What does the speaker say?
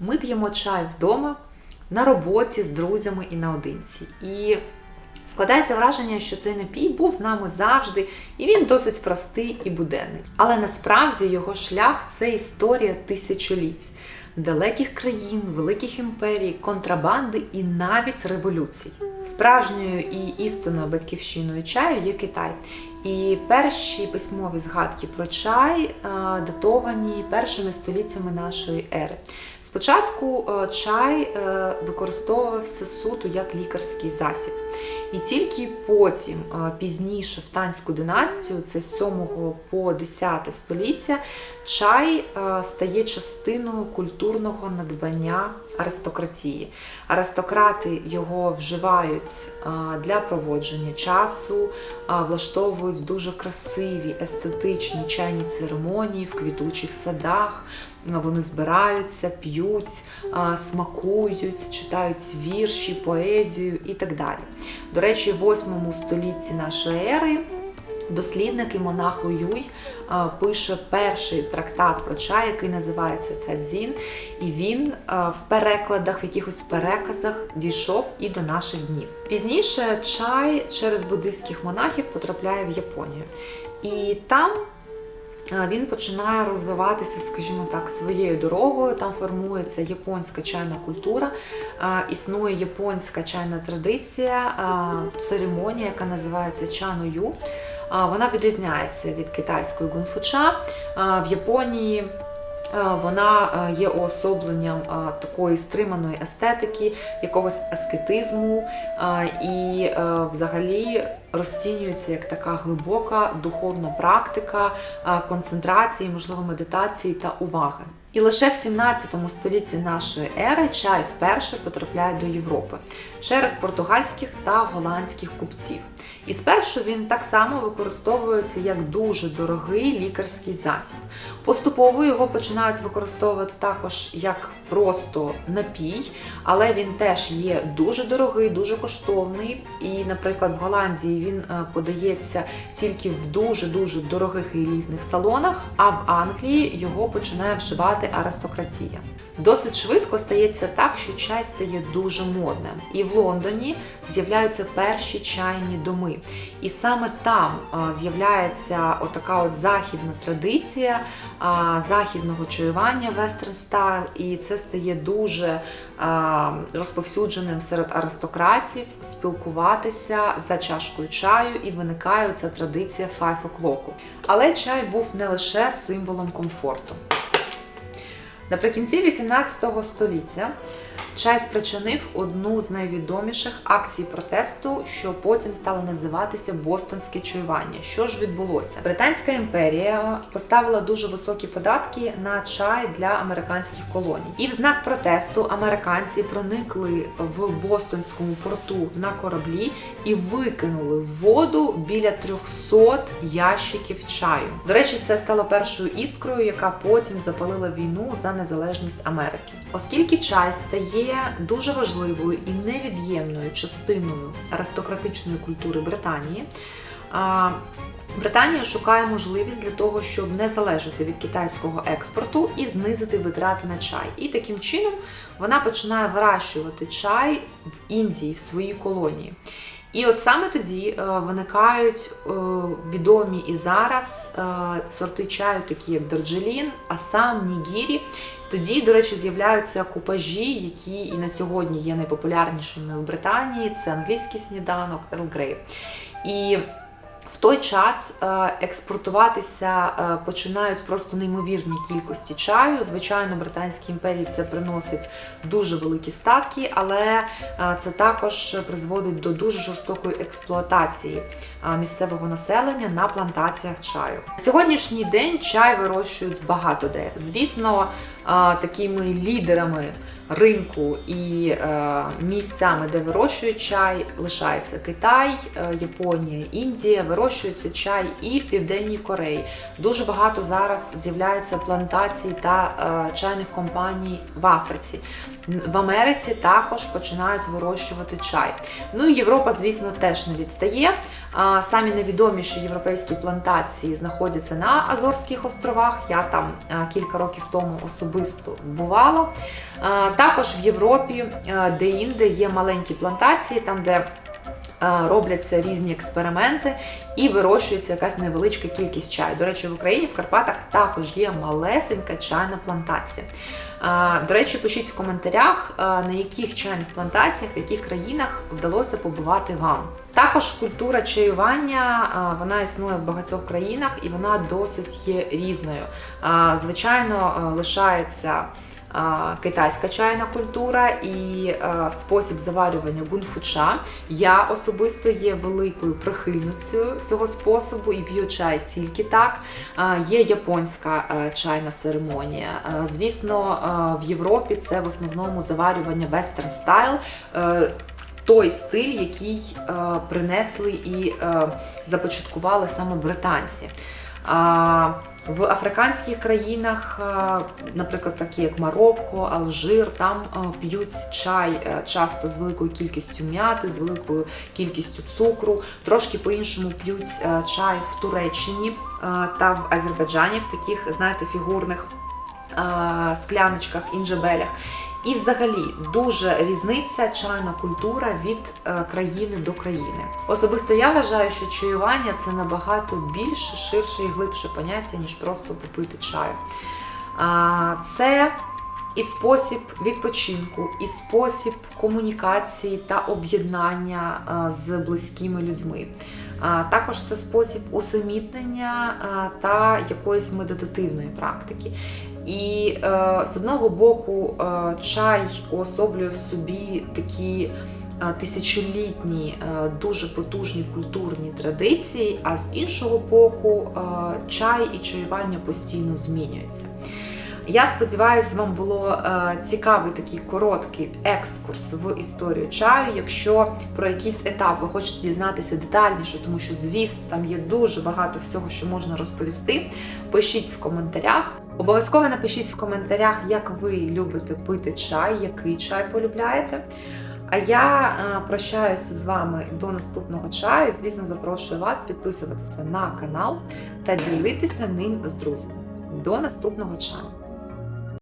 Ми п'ємо чай вдома, на роботі з друзями і наодинці. І складається враження, що цей напій був з нами завжди, і він досить простий і буденний. Але насправді його шлях це історія тисячоліть. Далеких країн, великих імперій, контрабанди і навіть революцій. Справжньою і істинною батьківщиною чаю є Китай. І перші письмові згадки про чай е, датовані першими століттями нашої ери. Спочатку е, чай е, використовувався суто як лікарський засіб. І тільки потім, пізніше, в танську династію, це з 7 по 10 століття, чай стає частиною культурного надбання аристократії. Аристократи його вживають для проводження часу, е, влаштовують дуже красиві естетичні чайні церемонії в квітучих садах. Вони збираються, п'ють, смакують, читають вірші, поезію і так далі. До речі, в 8 столітті нашої ери дослідник і монах Луюй пише перший трактат про чай, який називається Цадзін, і він в перекладах, в якихось переказах дійшов і до наших днів. Пізніше чай через буддийських монахів потрапляє в Японію. І там він починає розвиватися, скажімо так, своєю дорогою. Там формується японська чайна культура, е, існує японська чайна традиція, е, церемонія, яка називається чаною. Вона відрізняється від китайської гунфуча. В Японії вона є уособленням такої стриманої естетики, якогось аскетизму і взагалі розцінюється як така глибока духовна практика концентрації, можливо, медитації та уваги. І лише в 17 столітті нашої ери чай вперше потрапляє до Європи через португальських та голландських купців. І спершу він так само використовується як дуже дорогий лікарський засіб. Поступово його починають використовувати також як просто напій, але він теж є дуже дорогий, дуже коштовний. І, наприклад, в Голландії він е, подається тільки в дуже-дуже дорогих елітних салонах, а в Англії його починає вживати аристократія. Досить швидко стається так, що чай стає дуже модним. І в Лондоні з'являються перші чайні доми. І саме там з'являється отака от західна традиція західного чаювання Western Style, і це стає дуже розповсюдженим серед аристократів спілкуватися за чашкою чаю, і виникає ця традиція o'clock. Але чай був не лише символом комфорту. Наприкінці 18 століття чай спричинив одну з найвідоміших акцій протесту, що потім стало називатися Бостонське чаювання. Що ж відбулося? Британська імперія поставила дуже високі податки на чай для американських колоній. І в знак протесту американці проникли в Бостонському порту на кораблі і викинули в воду біля 300 ящиків чаю. До речі, це стало першою іскрою, яка потім запалила війну за незалежність Америки. Оскільки чай стає дуже важливою і невід'ємною частиною аристократичної культури Британії. Британія шукає можливість для того, щоб не залежати від китайського експорту і знизити витрати на чай. І таким чином вона починає вирощувати чай в Індії, в своїй колонії. І от саме тоді е, виникають е, відомі і зараз е, сорти чаю, такі як Дарджелін, Асам, Нігірі. Тоді, до речі, з'являються купажі, які і на сьогодні є найпопулярнішими в Британії. Це англійський сніданок, Earl Grey. І в той час експортуватися починають просто неймовірні кількості чаю. Звичайно, Британській імперії це приносить дуже великі статки, але це також призводить до дуже жорстокої експлуатації місцевого населення на плантаціях чаю. Сьогоднішній день чай вирощують багато де. Звісно, такими лідерами ринку і місцями, де вирощують чай, лишається Китай, Японія, Індія вирощується чай і в Південній Кореї. Дуже багато зараз з'являється плантацій та е, чайних компаній в Африці. В Америці також починають вирощувати чай. Ну і Європа, звісно, теж не відстає. Самі найвідоміші європейські плантації знаходяться на Азорських островах. Я там кілька років тому особисто бувала. Також в Європі де-інде є маленькі плантації, там де робляться різні експерименти і вирощується якась невеличка кількість чаю. До речі, в Україні в Карпатах також є малесенька чайна плантація. До речі, пишіть в коментарях, на яких чайних плантаціях, в яких країнах вдалося побувати вам. Також культура чаювання вона існує в багатьох країнах і вона досить є різною. Звичайно, лишається китайська чайна культура і спосіб заварювання гунфуча. Я особисто є великою прихильницею цього способу і п'ю чай тільки так. Є японська чайна церемонія. Звісно, в Європі це в основному заварювання western style. Той стиль, який е, принесли і е, започаткували саме британці. В африканських країнах, е, наприклад, такі як Марокко, Алжир, там е, п'ють чай е, часто з великою кількістю м'яти, з великою кількістю цукру. Трошки по-іншому п'ють чай в Туреччині та в Азербайджані в таких, знаєте, фігурних скляночках, інжебелях. І взагалі дуже різниця чайна культура від е, країни до країни. Особисто я вважаю, що чаювання це набагато більше, ширше і глибше поняття, ніж просто попити чаю. Це і спосіб відпочинку, і спосіб комунікації та об'єднання з близькими людьми. Також це спосіб усамітнення та якоїсь медитативної практики. І е, з одного боку, е, чай уособлює в собі такі е, тисячолітні, е, дуже потужні культурні традиції, а з іншого боку, е, чай і чаювання постійно змінюються. Я сподіваюся, вам було е, цікавий такий короткий екскурс в історію чаю. Якщо про якийсь етап ви хочете дізнатися детальніше, тому що, звісно, там є дуже багато всього, що можна розповісти. Пишіть в коментарях. Обов'язково напишіть в коментарях, як ви любите пити чай, який чай полюбляєте. А я е, прощаюся з вами до наступного чаю. Звісно, запрошую вас підписуватися на канал та ділитися ним з друзями. До наступного чаю!